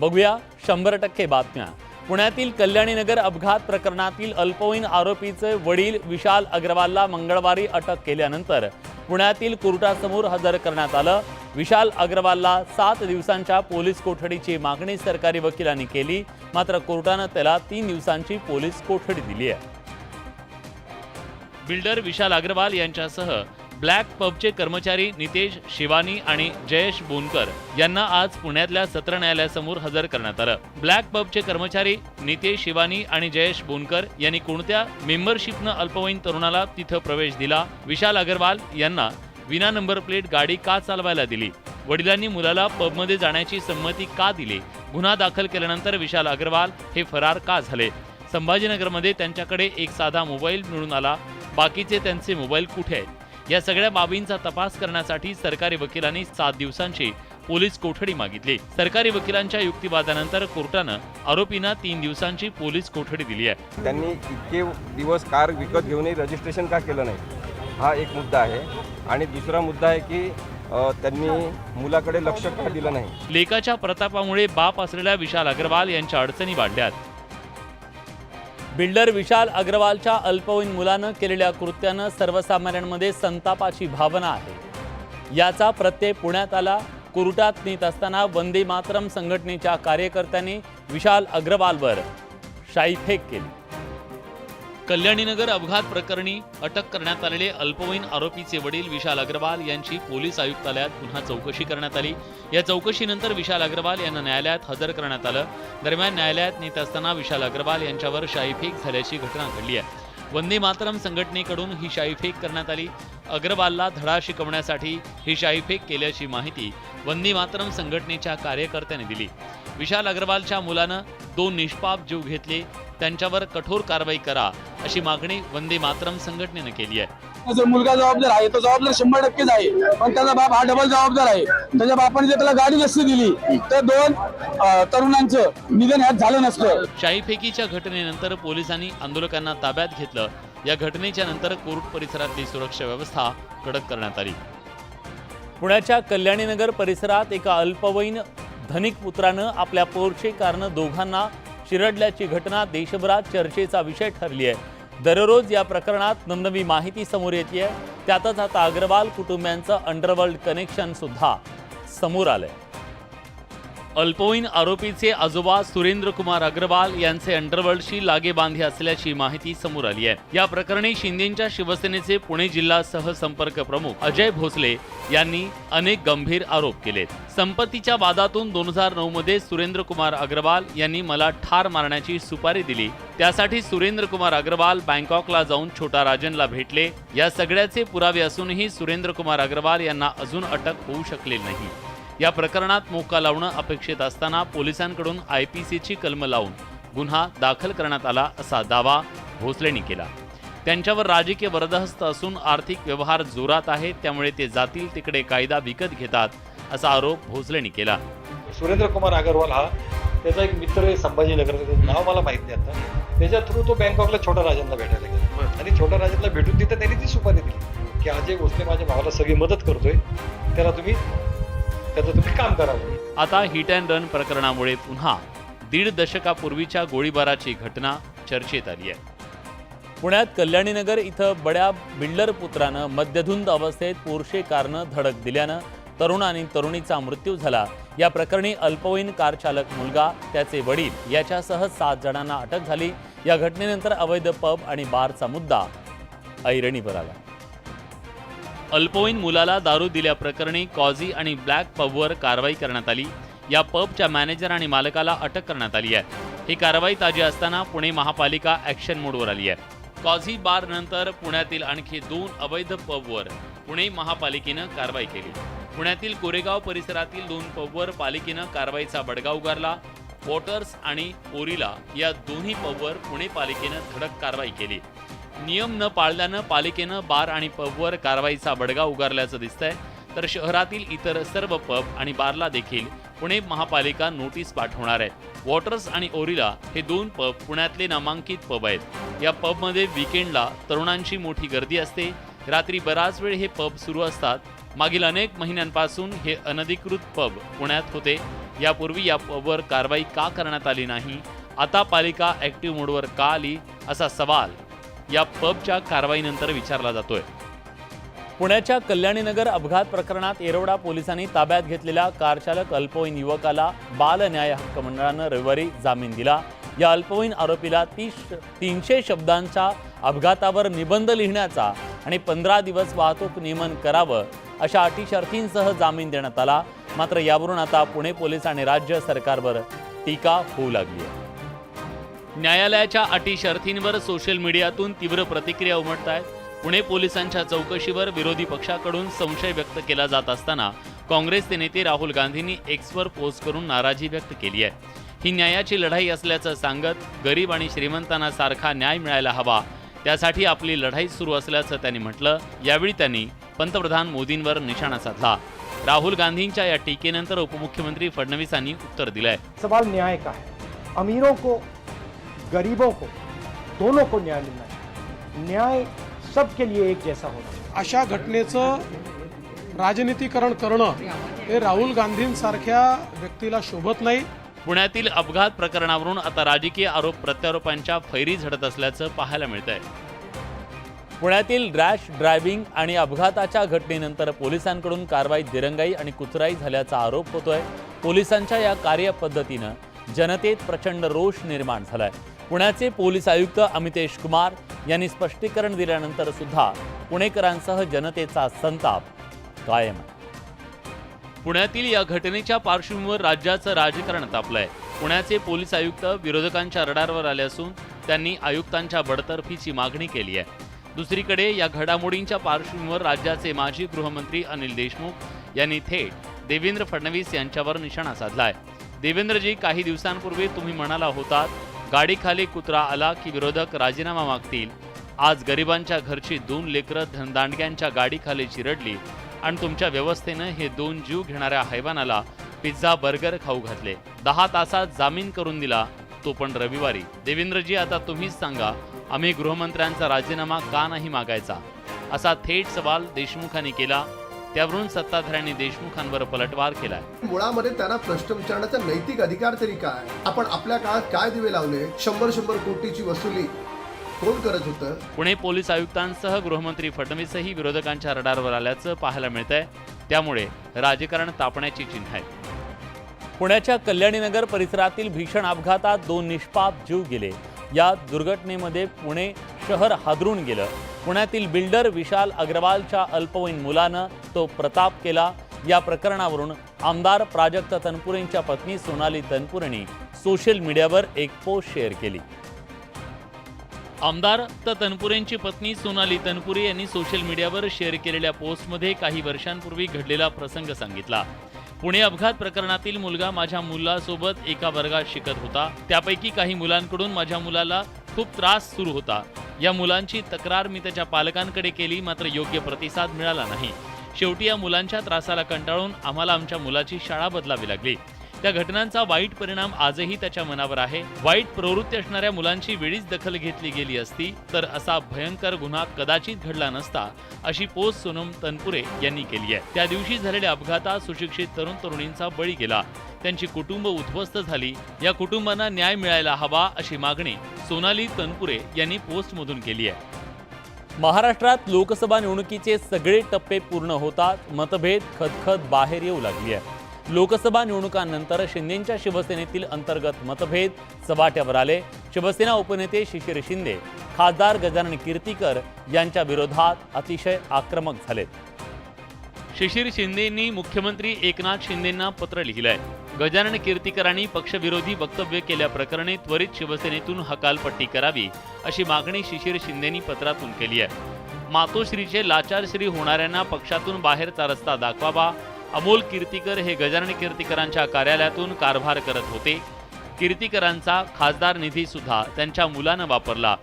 बघूया शंभर टक्के बातम्या. पुण्यातील कल्याणीनगर अपघात प्रकरणातील अल्पवयीन आरोपीचे वडील विशाल अग्रवालला मंगळवारी अटक केल्यानंतर पुण्यातील कोर्टासमोर हजर करण्यात आलं. विशाल अग्रवालला सात दिवसांच्या पोलीस कोठडीची मागणी सरकारी वकिलांनी केली. मात्र कोर्टानं त्याला तीन दिवसांची पोलीस कोठडी दिली आहे. बिल्डर विशाल अग्रवाल यांच्यासह ब्लॅक पबचे कर्मचारी नितेश शिवानी आणि जयेश बोनकर यांना आज पुण्यातल्या सत्र न्यायालयासमोर हजर करण्यात आलं. ब्लॅक पबचे कर्मचारी नितेश शिवानी आणि जयेश बोनकर यांनी कोणत्या मेंबरशिपनं अल्पवयीन तरुणाला तिथं प्रवेश दिला? विशाल अगरवाल यांना विना नंबर प्लेट गाडी का चालवायला दिली? वडिलांनी मुलाला पबमध्ये जाण्याची संमती का दिली? गुन्हा दाखल केल्यानंतर विशाल अग्रवाल हे फरार का झाले? संभाजीनगरमध्ये त्यांच्याकडे एक साधा मोबाईल मिळून आला. बाकीचे त्यांचे मोबाईल कुठे आहेत? या सगळ्या बाबींचा तपास करण्यासाठी सरकारी वकिलांनी सात दिवसांची पोलीस कोठडी मागितली. सरकारी वकिलांच्या युक्तिवादानंतर कोर्टानं आरोपींना तीन दिवसांची पोलीस कोठडी दिली आहे. त्यांनी इतके दिवस कार विकत घेऊनही रजिस्ट्रेशन का केलं नाही? हा एक मुद्दा आहे. आणि दुसरा मुद्दा आहे की त्यांनी मुलाकडे लक्ष का दिलं नाही? लेकाच्या प्रतापामुळे बाप असलेल्या विशाल अग्रवाल यांच्या अडचणी वाढल्यात. बिल्डर विशाल अग्रवालच्या अल्पवयीन मुलानं केलेल्या कृत्यानं सर्वसामान्यांमध्ये संतापाची भावना आहे. याचा प्रत्यय पुण्यात आला. कोर्टात नेत असताना वंदे मातरम संघटनेच्या कार्यकर्त्यांनी विशाल अग्रवालवर शाईफेक केली. कल्याणीनगर अपघात प्रकरणी अटक करण्यात आलेले अल्पवयीन आरोपीचे वडील विशाल अग्रवाल यांची पोलीस आयुक्तालयात पुन्हा चौकशी करण्यात आली. या चौकशीनंतर विशाल अग्रवाल यांना न्यायालयात हजर करण्यात आलं. दरम्यान न्यायालयात नेत असताना विशाल अग्रवाल यांच्यावर शाईफेक झाल्याची घटना घडली आहे. वंदे मातरम संघटनेकडून ही शाईफेक करण्यात आली. अग्रवालला धडा शिकवण्यासाठी ही शाईफेक केल्याची माहिती वंदे मातरम संघटनेच्या कार्यकर्त्याने दिली. विशाल अग्रवालच्या मुलानं दोन निष्पाप जीव घेतले. त्यांच्यावर कठोर कारवाई करा अशी मागणी वंदे मातरम संघटनेनं केली आहे. जो मुलगा जबाबदार आहे तो जबाबदार शंभर टक्केच आहे पण त्याचा बाप हा डबल जबाबदार आहे. त्याच्या बापाने जर त्याला गाडी नसती दिली तर दोन तरुणांचं निधन ह्यात झालं नसतं. शाईफेकीच्या घटनेनंतर पोलिसांनी आंदोलकांना ताब्यात घेतलं. या घटनेच्या नंतर कोर्ट परिसरातली सुरक्षा व्यवस्था कडक करण्यात आली. पुण्याच्या कल्याणीनगर परिसरात एका अल्पवयीन धनिक पुत्रानं आपल्या पोरचे कारनं दोघांना चिरडल्याची घटना देशभरात चर्चेचा विषय ठरली आहे. दररोज या प्रकरणात नवनवी माहिती समोर येते त्यातच आता अग्रवाल कुटुंबियांचं अंडरवर्ल्ड कनेक्शन सुद्धा समोर आलंय. अल्पवयीन आरोपीचे आजोबा सुरेंद्र कुमार अग्रवाल यांचे अंडरवर्ल्डशी लागेबांधे असल्याची माहिती समोर आली आहे. या प्रकरणी शिंदेच्या शिवसेनेचे पुणे जिल्हा सहसंपर्क प्रमुख अजय भोसले यांनी अनेक गंभीर आरोप केलेत संपत्तीच्या वादातून दोन हजार नऊ मध्ये सुरेंद्र कुमार अग्रवाल यांनी मला ठार मारण्याची सुपारी दिली. त्यासाठी सुरेंद्र कुमार अग्रवाल बँकॉकला जाऊन छोटा राजनला भेटले. या सगळ्याचे पुरावे असूनही सुरेंद्र कुमार अग्रवाल यांना अजून अटक होऊ शकले नाही. या प्रकरणात मोका लावणं अपेक्षित असताना पोलिसांकडून आय पी सीची कलम लावून गुन्हा दाखल करण्यात आला असा दावा भोसलेंनी केला. त्यांच्यावर राजकीय वरदहस्त असून आर्थिक व्यवहार जोरात आहेत त्यामुळे ते जातील तिकडे कायदा विकत घेतात असा आरोप भोसलेंनी केला. सुरेंद्र कुमार अगरवाल हा त्याचा एक मित्र आहे संभाजीनगर त्याचं नाव मला माहीत नाही आता. त्याच्या थ्रू तो बँकॉकला छोटा राजांना भेटायला गेला. आणि छोटा राजांना भेटून तिथं त्यांनी ती सुपारी दिली. की अजय भोसले माझ्या भावाला सगळी मदत करतोय. त्याला तुम्ही त्याचं तुम्ही काम करावं आता हिट अँड रन प्रकरणामुळे पुन्हा दीड दशकापूर्वीच्या गोळीबाराची घटना चर्चेत आली आहे. पुण्यात कल्याणीनगर इथं बड्या बिल्डर पुत्रानं मध्यधुंद अवस्थेत पोरशे कारनं धडक दिल्यानं तरुण आणि तरुणीचा मृत्यू झाला. या प्रकरणी अल्पवयीन कार चालक मुलगा त्याचे वडील याच्यासह सात जणांना अटक झाली. या घटनेनंतर अवैध पब आणि बारचा मुद्दा ऐरणीवर आला. अल्पवयीन मुलाला दारू दिल्याप्रकरणी कॉझी आणि ब्लॅक पबवर कारवाई करण्यात आली. या पबच्या मॅनेजर आणि मालकाला अटक करण्यात आली आहे. ही कारवाई ताजी असताना पुणे महापालिका ॲक्शन मोडवर आली आहे. कॉझी बार नंतर पुण्यातील आणखी दोन अवैध पबवर पुणे महापालिकेनं कारवाई केली. पुण्यातील कोरेगाव परिसरातील दोन पबवर पालिकेनं कारवाईचा बडगा उगारला. वॉटर्स आणि ओरिला या दोन्ही पबवर पुणे पालिकेनं धडक कारवाई केली. नियम न पाळल्यानं पालिकेनं बार आणि पबवर कारवाईचा बडगा उगारल्याचं दिसतंय. तर शहरातील इतर सर्व पब आणि बारला देखील पुणे महापालिका नोटीस पाठवणार आहे वॉटर्स आणि ओरिला हे दोन पब पुण्यातले नामांकित पब आहेत. या पबमध्ये विकेंडला तरुणांची मोठी गर्दी असते. रात्री बराच वेळ हे पब सुरू असतात. मागील अनेक महिन्यांपासून हे अनधिकृत पब पुण्यात होते. यापूर्वी या पबवर कारवाई का करण्यात आली नाही? आता पालिका ॲक्टिव्ह मोडवर का आली? असा सवाल या पबच्या कारवाईनंतर विचारला जातोय. पुण्याच्या कल्याणीनगर अपघात प्रकरणात येरवडा पोलिसांनी ताब्यात घेतलेल्या कारचालक अल्पवयीन युवकाला बाल न्याय हक्क मंडळानं रविवारी जामीन दिला. या अल्पवयीन आरोपीला तीस तीनशे शब्दांच्या अपघातावर निबंध लिहिण्याचा आणि पंधरा दिवस वाहतूक नियमन करावं अशा अटी शर्तींसह जामीन देण्यात आला. मात्र यावरून आता पुणे पोलीस आणि राज्य सरकारवर टीका होऊ लागली आहे. न्यायालयाच्या अटी शर्थींवर सोशल मीडियातून तीव्र प्रतिक्रिया उमटत आहेत पुणे पोलिसांच्या चौकशीवर विरोधी पक्षाकडून संशय व्यक्त केला जात असताना काँग्रेसचे नेते राहुल गांधींनी एक्सवर पोस्ट करून नाराजी व्यक्त केली आहे. ही न्यायाची लढाई असल्याचं सांगत गरीब आणि श्रीमंतांना सारखा न्याय मिळायला हवा. त्यासाठी आपली लढाई सुरू असल्याचं त्यांनी म्हटलं. यावेळी त्यांनी पंतप्रधान मोदींवर निशाणा साधला. राहुल गांधींच्या या टीकेनंतर उपमुख्यमंत्री फडणवीसांनी उत्तर दिलंय. सवाल न्याय का है अमीरों को गरीबों को दोनों को न्याय मिलना चाहिए। न्याय सबके लिए एक जैसा होना चाहिए। अशा घटनेचं राजनीतीकरण करणं हे राहुल गांधींसारख्या व्यक्तीला शोभत नाही. पुण्यातील अपघात प्रकरणावरून आता राजकीय आरोप प्रत्यारोपांच्या फैरी झडत असल्याचं पाहायला मिळतंय. पुण्यातील रॅश ड्रायव्हिंग आणि अपघाताच्या घटनेनंतर पोलिसांकडून कारवाईत दिरंगाई आणि कुचराई झाल्याचा आरोप होतोय. पोलिसांच्या या कार्यपद्धतीनं जनतेत प्रचंड रोष निर्माण झालाय. पुण्याचे पोलीस आयुक्त अमितेश कुमार यांनी स्पष्टीकरण दिल्यानंतर सुद्धा पुणेकरांसह जनतेचा संताप कायम. पुण्यातील या घटनेच्या पार्श्वभूमीवर राज्याचं राजकारण तापलंय. पुण्याचे पोलीस आयुक्त विरोधकांच्या रडारवर आले असून त्यांनी आयुक्तांच्या बडतर्फीची मागणी केली आहे. दुसरीकडे या घडामोडींच्या पार्श्वभूमीवर राज्याचे माजी गृहमंत्री अनिल देशमुख यांनी थेट देवेंद्र फडणवीस यांच्यावर निशाणा साधलाय. देवेंद्रजी काही दिवसांपूर्वी तुम्ही म्हणाला होतात गाडीखाली कुत्रा आला की विरोधक राजीनामा मागतील. आज गरिबांच्या घरची दोन लेकरं धनदांडग्यांच्या गाडीखाली चिरडली आणि तुमच्या व्यवस्थेनं हे दोन जीव घेणाऱ्या हैवानाला पिझ्झा बर्गर खाऊ घातले. दहा तासात जामीन करून दिला तो पण रविवारी. देवेंद्रजी आता तुम्हीच सांगा आम्ही गृहमंत्र्यांचा राजीनामा का नाही मागायचा? असा थेट सवाल देशमुखांनी केला. त्यावरून सत्ताधाऱ्यांनी देशमुखांवर पलटवार केलाय. मुळामध्ये त्यांना प्रश्न विचारण्याचा नैतिक अधिकार तरी काय? आपण आपल्या काळात काय दिवे लावले? शंभर शंभर कोटीची वसुली. कोण करत होतं? पुणे पोलीस आयुक्तांसह गृहमंत्री फडणवीसही विरोधकांच्या रडारवर आल्याचं पाहायला मिळतंय. त्यामुळे राजकारण तापण्याची चिन्ह आहेत. पुण्याच्या कल्याणीनगर परिसरातील भीषण अपघातात दोन निष्पाप जीव गेले. या दुर्घटनेमध्ये पुणे शहर हादरून गेलं. पुण्यातील बिल्डर विशाल अग्रवालच्या अल्पवयीन मुलानं तो प्रताप केला. या प्रकरणावरून आमदार प्राजक्त तनपुरेंच्या पत्नी सोनाली तनपुरेंनी सोशल मीडियावर एक पोस्ट शेअर केली. आमदार तर तनपुरेंची पत्नी सोनाली तनपुरे यांनी सोशल मीडियावर शेअर केलेल्या पोस्टमध्ये काही वर्षांपूर्वी घडलेला प्रसंग सांगितला. पुणे अपघात प्रकरणातील मुलगा माझ्या मुलासोबत एका वर्गात शिकत होता. त्यापैकी काही मुलांकडून माझ्या मुलाला खूप त्रास सुरू होता. या मुलांची तक्रार मी त्याच्या पालकांकडे केली मात्र योग्य प्रतिसाद मिळाला नाही. शेवटी या मुलांच्या त्रासाला कंटाळून आम्हाला आमच्या मुलाची शाळा बदलावी लागली. त्या घटनांचा वाईट परिणाम आजही त्याच्या मनावर आहे. वाईट प्रवृत्ती असणाऱ्या मुलांची वेळीच दखल घेतली गेली असती तर असा भयंकर गुन्हा कदाचित घडला नसता अशी पोस्ट सोनम तनपुरे यांनी केली आहे. त्या दिवशी झालेल्या अपघातात सुशिक्षित तरुण तरुणींचा बळी गेला. त्यांची कुटुंब उद्ध्वस्त झाली. या कुटुंबांना न्याय मिळायला हवा अशी मागणी सोनाली तनपुरे यांनी पोस्टमधून केली आहे. महाराष्ट्रात लोकसभा निवडणुकीचे सगळे टप्पे पूर्ण होतात. मतभेद खदखद बाहेर येऊ लागली आहे लोकसभा निवडणुकांनंतर शिंदेंच्या शिवसेनेतील अंतर्गत मतभेद चव्हाट्यावर आले. शिवसेना उपनेते शिशिर शिंदे खासदार गजानन कीर्तीकर यांच्या विरोधात अतिशय आक्रमक झालेत शिशिर शिंदेंनी मुख्यमंत्री एकनाथ शिंदेंना पत्र लिहिलंय. गजानन कीर्तीकरांनी पक्षविरोधी वक्तव्य केल्याप्रकरणी त्वरित शिवसेनेतून हकालपट्टी करावी अशी मागणी शिशिर शिंदेंनी पत्रातून केली आहे. मातोश्रीचे लाचारश्री होणाऱ्यांना पक्षातून बाहेरचा रस्ता दाखवावा अमोल कीर्तीकर हे गजानन कीर्तीकरांच्या कार्यालयातून कारभार करत होते. कीर्तीकरांचा खासदार निधी सुद्धा त्यांच्या मुलानं वापरला.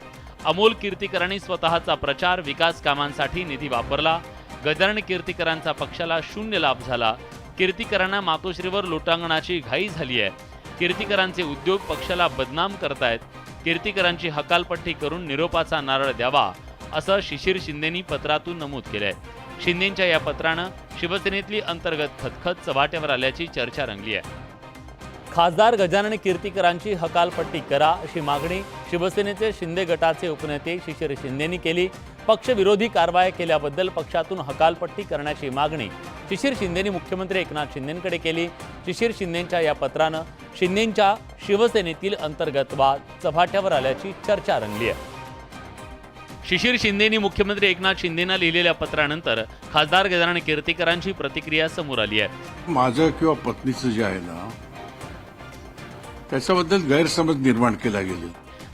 अमोल कीर्तीकरांनी स्वतःचा प्रचार विकास कामांसाठी निधी वापरला. गजानन कीर्तीकरांचा पक्षाला शून्य लाभ झाला. कीर्तीकरांना मातोश्रीवर लोटांगणाची घाई झाली आहे कीर्तीकरांचे उद्योग पक्षाला बदनाम करतायत. कीर्तीकरांची हकालपट्टी करून निरोपाचा नारळ द्यावा असं शिशिर शिंदेनी पत्रातून नमूद केलंय. शिंदेच्या या पत्रानं शिवसेनेतली अंतर्गत खतखत चव्हाट्यावर आल्याची चर्चा रंगली आहे. खासदार गजानन कीर्तिकरांची हकालपट्टी करा अशी मागणी शिवसेनेचे शिंदे गटाचे उपनेते शिशिर शिंदेनी केली. पक्षविरोधी कारवाया केल्याबद्दल पक्षातून हकालपट्टी करण्याची मागणी शिशिर शिंदेनी मुख्यमंत्री एकनाथ शिंदेंकडे केली. शिशिर शिंदेंच्या या पत्रानं शिंदेंच्या शिवसेनेतील अंतर्गत वाद चव्हाट्यावर आल्याची चर्चा रंगली आहे. शिशिर शिंदेनी मुख्यमंत्री एकनाथ शिंदेना लिहिलेल्या पत्रानंतर खासदार गजानन कीर्तीकरांची प्रतिक्रिया समोर आली आहे. माझं किंवा पत्नीचं जे आहे ना त्याच्याबद्दल गैरसमज निर्माण केला गेले.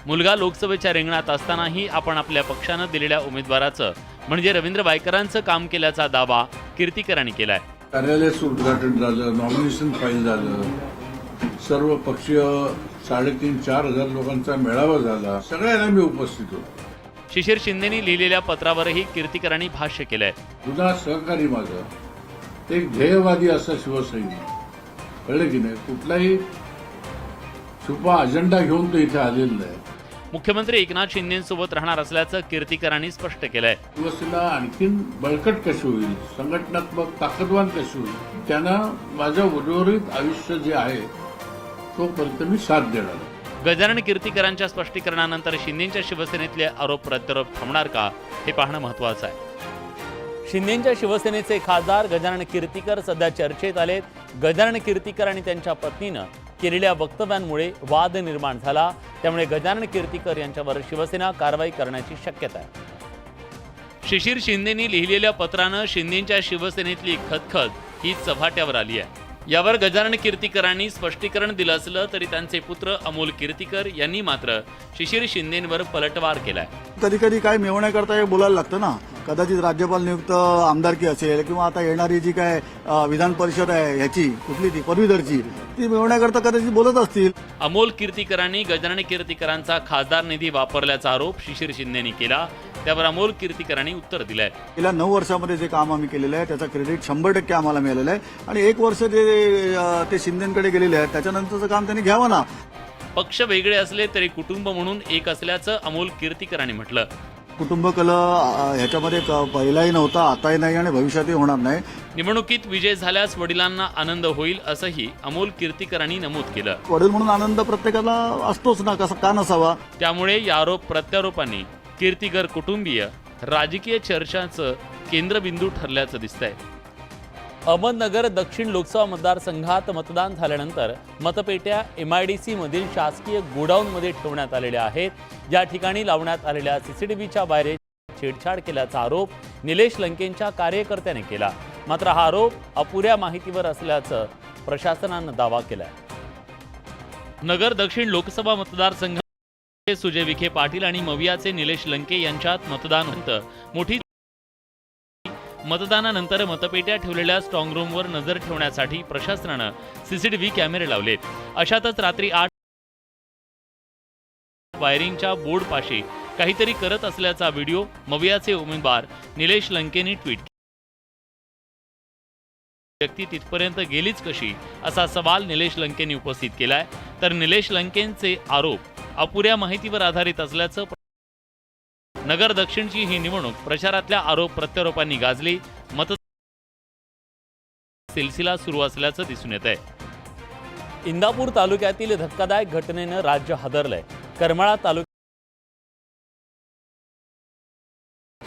मुलगा लोकसभेच्या रिंगणात असतानाही आपण आपल्या पक्षानं दिलेल्या उमेदवाराचं म्हणजे रवींद्र वायकरांचं काम केल्याचा दावा कीर्तीकरांनी केलाय. कार्यालयाचं उद्घाटन झालं नॉमिनेशन फाईल झालं सर्व पक्षीय साडेतीन चार हजार लोकांचा मेळावा झाला सगळ्यांना मी उपस्थित होतो. शिशिर शिंदेनी लिहिलेल्या पत्रावरही कीर्तीकरांनी भाष्य केलंय. जुना सहकारी माझं. ते एक ध्येयवादी असा शिवसैनिक. कळलं की नाही? कुठलाही छुपा अजेंडा घेऊन तो इथे आलेला नाही. मुख्यमंत्री एकनाथ शिंदेसोबत राहणार असल्याचं कीर्तीकरांनी स्पष्ट केलंय. शिवसेना आणखीन बळकट कशी होईल? संघटनात्मक ताकदवान कशी होईल? त्यांना माझं उर्वरित आयुष्य जे आहे तोपर्यंत मी साथ देणार आहे. गजानन कीर्तीकरांच्या स्पष्टीकरणानंतर शिंदेच्या शिवसेनेतले आरोप प्रत्यारोप थांबणार का हे पाहणं महत्वाचं आहे. शिंदेच्या शिवसेनेचे खासदार गजानन कीर्तीकर सध्या चर्चेत आलेत. गजानन कीर्तीकर आणि त्यांच्या पत्नीनं केलेल्या वक्तव्यांमुळे वाद निर्माण झाला. त्यामुळे गजानन कीर्तीकर यांच्यावर शिवसेना कारवाई करण्याची शक्यता आहे. शिशिर शिंदेनी लिहिलेल्या पत्रानं शिंदेच्या शिवसेनेतली खतखत ही चव्हाट्यावर आली आहे. यावर गजानन कीर्तीकरांनी स्पष्टीकरण दिलं असलं तरी त्यांचे पुत्र अमोल कीर्तीकर यांनी मात्र शिशिर शिंदेंवर पलटवार केलाय. कधी कधी काय मिळवण्याकरता हे बोलायला लागतं ना. कदाचित राज्यपाल नियुक्त आमदारकी असेल किंवा आता येणारी जी काय विधान परिषद आहे ह्याची कुठली ती पदवीधरची ती मिळवण्याकरता कदाचित बोलत असतील. अमोल कीर्तीकरांनी गजानन कीर्तीकरांचा खासदार निधी वापरल्याचा आरोप शिशिर शिंदेनी केला. त्यावर अमोल कीर्तीकरांनी उत्तर दिलंय. गेल्या नऊ वर्षामध्ये जे काम आम्ही केलेलं आहे त्याचं क्रेडिट शंभर टक्के आम्हाला मिळालेलं आहे. आणि एक वर्ष जे ते शिंदेकडे गेलेले आहेत त्याच्यानंतरचं काम त्यांनी घ्यावं ना. पक्ष वेगळे असले तरी कुटुंब म्हणून एक असल्याचं अमोल कीर्तीकरांनी म्हटलं. कुटुंब कल ह्याच्यामध्ये पहिलाही नव्हता आताही नाही आणि भविष्यातही होणार नाही. निवडणुकीत विजय झाल्यास वडिलांना आनंद होईल असंही अमोल कीर्तीकरांनी नमूद केलं. वडील म्हणून आनंद प्रत्येकाला असतोच ना कसा का नसावा? त्यामुळे या आरोप प्रत्यारोपांनी कीर्तीकर कुटुंबीय राजकीय चर्चांचं केंद्रबिंदू ठरल्याचं दिसतंय. अहमदनगर दक्षिण लोकसभा मतदारसंघात मतदान झाल्यानंतर मतपेट्या एम आय डी मधील शासकीय गोडाऊनमध्ये ठेवण्यात आलेल्या आहेत. ज्या ठिकाणी लावण्यात आलेल्या सी सी टी व्हीच्या बाहेर छेडछाड केल्याचा आरोप निलेश लंकेंच्या कार्यकर्त्याने केला. मात्र हा आरोप अपुऱ्या माहितीवर असल्याचं प्रशासनानं दावा केला नगर दक्षिण लोकसभा मतदारसंघ सुजय विखे पाटील आणि मवियाचे निलेश लंके यांच्यात मतदानानंतर मोठी मतदानानंतर मतपेट्या ठेवलेल्या स्ट्रॉंग रूमवर नजर ठेवण्यासाठी प्रशासनानं सीसीटीव्ही कॅमेरे लावले अशातच रात्री आठ वायरिंगच्या बोर्ड पाशी काहीतरी करत असल्याचा व्हिडिओ मवियाचे उमेदवार निलेश लंकेनी ट्विट केला. व्यक्ती तिथपर्यंत गेलीच कशी? असा सवाल निलेश लंकेने उपस्थित केलाय. तर निलेश लंकेंचे आरोप अपुऱ्या माहितीवर आधारित असल्याचं नगर दक्षिणची ही निवडणूक प्रचारातल्या आरोप प्रत्यारोपांनी गाजली. मत सिलसिला सुरू असल्याचं दिसून येत आहे. इंदापूर तालुक्यातील धक्कादायक घटनेनं राज्य हादरलंय. करमाळा तालुक्यात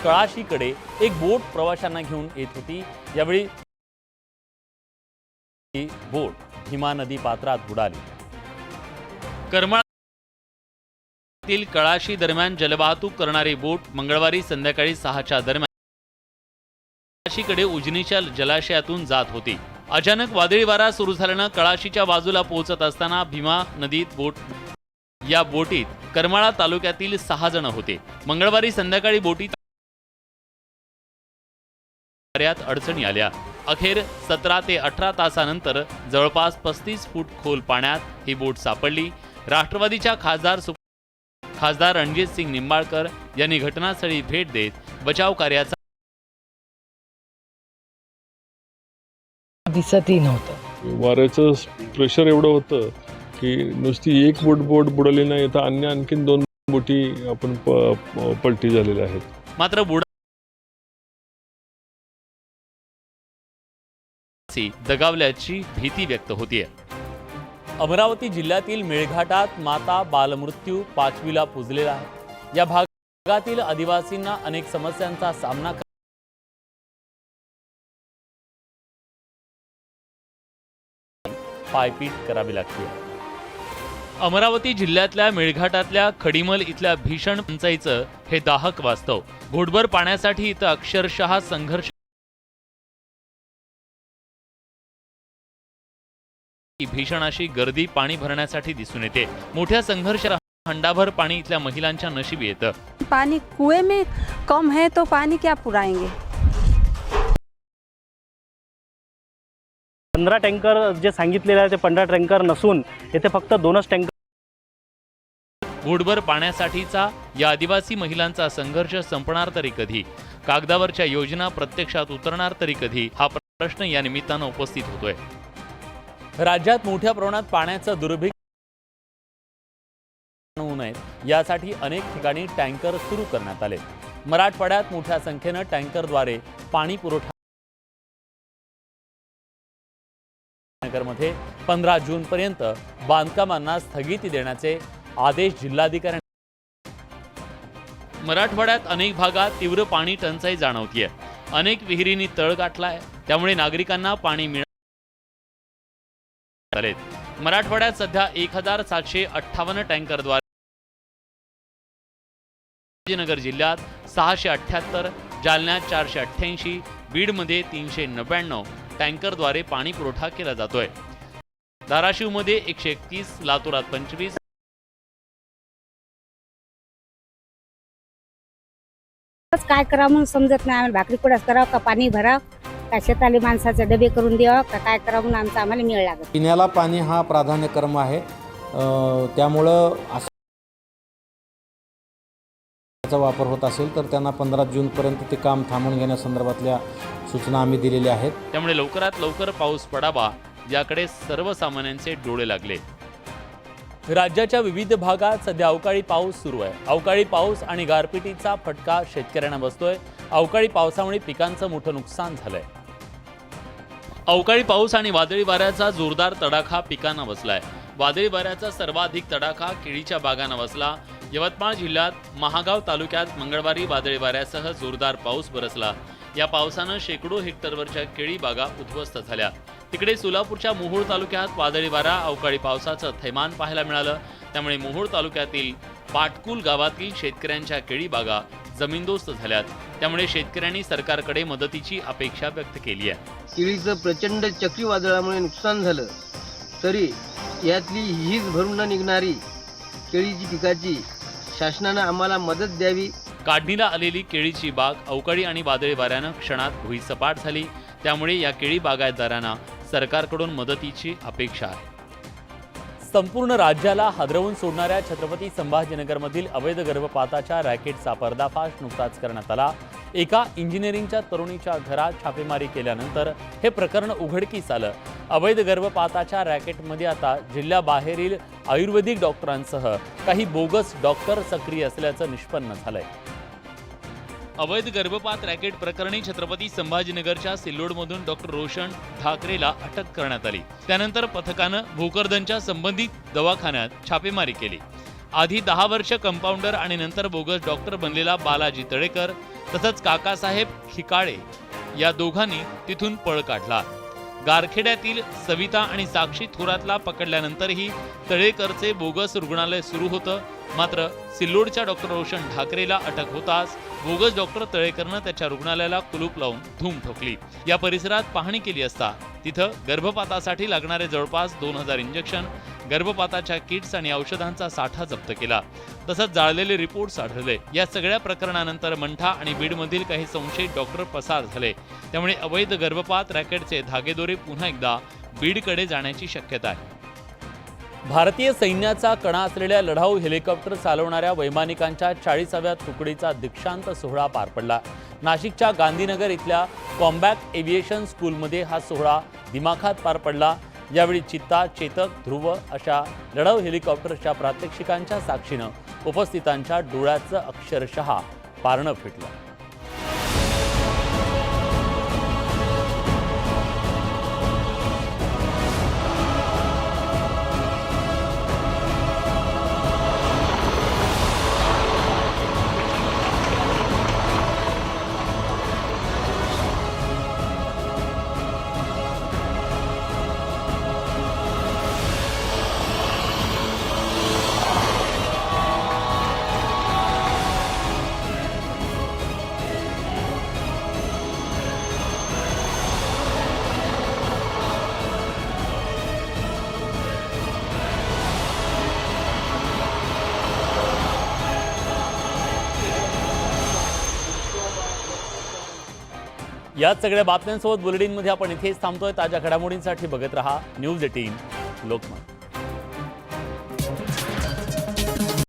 कळाशीकडे एक बोट प्रवाशांना घेऊन येत होती. यावेळी बोट भीमा नदी पात्रात बुडाली. करमाळा कळाशी दरम्यान जलवाहतूक करणारी बोट मंगळवारी संध्याकाळी सहाच्या दरम्यान कळाशीकडे उजनीच्या जलाशयातून जात होती. अचानक वादळी वारा सुरू झाल्यानं कळाशीच्या बाजूला पोहोचत असताना भीमा नदीत बोट या बोटीत करमाळा तालुक्यातील सहा जण होते. मंगळवारी संध्याकाळी बोटीत अडचणी आल्या. अखेर सतरा ते अठरा तासानंतर जवळपास पस्तीस फूट खोल पाण्यात ही बोट सापडली. राष्ट्रवादीच्या खासदार सुप खासदार रणजित सिंग निंबाळकर यांनी घटनास्थळी भेट देत बचाव कार्याचा दिसतही नव्हतं. वाऱ्याचं प्रेशर एवढं होतं की नुसती एक बोट बोट बुडाली नाही तर अन्य आणखीन दोन बोटी आपण पलटी झालेल्या आहेत. मात्र बुडा दगावल्याची भीती व्यक्त होतीये. अमरावती जिल्ह्यातील मेळघाटात माता बालमृत्यू पाचवीला पुजलेला आहे. या भागातील आदिवासींना अनेक समस्यांचा सामना पायपीट करावी लागते. अमरावती जिल्ह्यातल्या मेळघाटातल्या खडीमल इथल्या भीषण पंचाईचं हे दाहक वास्तव. घोटभर पाण्यासाठी इथं अक्षरशः संघर्ष भीषण अशी गर्दी पाणी भरण्यासाठी दिसून येते. मोठ्या संघर्ष हंडाभर पाणी इथल्या महिलांच्या नशिबी येतं. पानी कुएं में कम है तो पानी क्या पुराएंगे? पंधरा टँकर जे सांगितलेले आहे ते पंधरा टँकर नसून येथे फक्त दोनच टँकर घोटभर पाण्यासाठीचा या आदिवासी महिलांचा संघर्ष संपणार तरी कधी? कागदावरच्या योजना प्रत्यक्षात उतरणार तरी कधी? हा प्रश्न या निमित्तानं उपस्थित होतोय. राज्यात मोठ्या प्रमाणात पाण्याचं दुर्भिक्ष होऊ नयेत यासाठी अनेक ठिकाणी टँकर सुरू करण्यात आले. मराठवाड्यात मोठ्या संख्येनं टँकरद्वारे पाणी पुरवठा नगरमध्ये पंधरा जून पर्यंत बांधकामांना स्थगिती देण्याचे आदेश जिल्हाधिकारी मराठवाड्यात अनेक भागात तीव्र पाणी टंचाई जाणवतीये. अनेक विहिरींनी तळ गाठलाय. त्यामुळे नागरिकांना पाणी मिळणार मराठवाड्यात सध्या एक हजार सातशे अठ्ठावन्न टँकरद्वारे विजयनगर जिल्ह्यात सहाशे अठ्ठ्याहत्तर जालन्यात चारशे अठ्ठ्याऐंशी बीडमध्ये तीनशे नव्याण्णव टँकरद्वारे पाणी पुरवठा केला जातोय. धाराशिवमध्ये एकशे एकतीस लातूरात पंचवीस काय करावं म्हणून समजत नाही. आम्हाला भाकरी कुडाच करावं का? पाणी भरावं? का शेताले माणसाचे डबे करून द्यावं का काय करावं म्हणून आमचा आम्हाला मिळ लागत. पिण्याला पाणी हा प्राधान्यक्रम आहे. त्यामुळं अशा चा वापर होत असेल तर त्यांना पंधरा जूनपर्यंत ते काम थांबवून घेण्यासंदर्भातल्या सूचना आम्ही दिलेल्या आहेत. त्यामुळे लवकरात लवकर पाऊस पडावा याकडे सर्वसामान्यांचे डोळे लागले. राज्याच्या विविध भागात सध्या अवकाळी पाऊस सुरू आहे. अवकाळी पाऊस आणि गारपिटीचा फटका शेतकऱ्यांना बसतोय. अवकाळी पावसामुळे पिकांचं मोठं नुकसान झालंय. अवकाळी पाऊस आणि वादळी वाऱ्याचा जोरदार तडाखा पिकांना बसलाय. वादळी वाऱ्याचा सर्वाधिक तडाखा केळीच्या बागांना बसला. यवतमाळ जिल्ह्यात महागाव तालुक्यात मंगळवारी वादळी वाऱ्यासह जोरदार पाऊस बरसला. या पावसानं शेकडो हेक्टरवरच्या केळी बागा उद्ध्वस्त झाल्या. तिकडे सोलापूरच्या मोहोळ तालुक्यात वादळी वारा अवकाळी पावसाचं थैमान पाहायला मिळालं. त्यामुळे मोहोळ तालुक्यातील पाटकुल गावातील शेतकऱ्यांच्या केळी बागा जमीनदोस्त झाल्यात. त्यामुळे शेतकऱ्यांनी सरकारकडे मदतीची अपेक्षा व्यक्त केली आहे. केळीचं प्रचंड चक्रीवादळामुळे नुकसान झालं. तरी यातली हीच भरून न निघणारी केळीची पिकाची शासनानं आम्हाला मदत द्यावी. काढणीला आलेली केळीची बाग अवकाळी आणि वादळी वाऱ्यानं क्षणात भुईसपाट झाली. त्यामुळे या केळी बागायतदारांना सरकारकडून मदतीची अपेक्षा आहे. संपूर्ण राज्याला हादरवून सोडणाऱ्या छत्रपती संभाजीनगरमधील अवैध गर्भपाताच्या रॅकेटचा पर्दाफाश नुकताच करण्यात आला. एका इंजिनिअरिंगच्या तरुणीच्या घरात छापेमारी केल्यानंतर हे प्रकरण उघडकीस आलं. अवैध गर्भपाताच्या रॅकेटमध्ये आता जिल्ह्याबाहेरील आयुर्वेदिक डॉक्टरांसह काही बोगस डॉक्टर सक्रिय असल्याचं निष्पन्न झालंय. अवैध गर्भपात रॅकेट प्रकरणी छत्रपती संभाजीनगरच्या सिल्लोडमधून डॉक्टर रोशन ठाकरेला अटक करण्यात आली. त्यानंतर पथकानं भोकरदनच्या संबंधित दवाखान्यात छापेमारी केली. आधी दहा वर्ष कंपाऊंडर आणि नंतर बोगस डॉक्टर बनलेला बालाजी तळेकर तसंच काकासाहेब खिकाळे या दोघांनी तिथून पळ काढला. गारखेड्यातील सविता आणि साक्षी थोरातला पकडल्यानंतरही तळेकरचे बोगस रुग्णालय सुरू होतं. मात्र सिल्लोडच्या डॉक्टर रोशन ठाकरेला अटक होताच बोगस डॉक्टर तळेकरनं त्याच्या रुग्णालयाला कुलूप लावून धूम ठोकली. या परिसरात पाहणी केली असता तिथं गर्भपातासाठी लागणारे जवळपास दोन हजार इंजेक्शन गर्भपाताच्या किट्स आणि औषधांचा साठा जप्त केला. तसंच जाळलेले रिपोर्ट्स आढळले या सगळ्या प्रकरणानंतर मंठा आणि बीडमधील काही संशयित डॉक्टर पसार झाले. त्यामुळे अवैध गर्भपात रॅकेटचे धागेदोरे पुन्हा एकदा बीडकडे जाण्याची शक्यता आहे. भारतीय सैन्याचा कणा असलेल्या लढाऊ हेलिकॉप्टर चालवणाऱ्या वैमानिकांच्या चाळीसाव्या तुकडीचा दीक्षांत सोहळा पार पडला. नाशिकच्या गांधीनगर इथल्या कॉम्बॅक एव्हिएशन स्कूलमध्ये हा सोहळा दिमाखात पार पडला. यावेळी चित्ता चेतक ध्रुव अशा लढाऊ हेलिकॉप्टरच्या प्रात्यक्षिकांच्या साक्षीनं उपस्थितांच्या डोळ्याचं अक्षरशः पारणं फिटलं. याच सगळ्या बातम्यांसोबत बुलेटिनमध्ये आपण इथेच थांबतोय. ताज्या घडामोडींसाठी बघत रहा न्यूज एटीन लोकमत.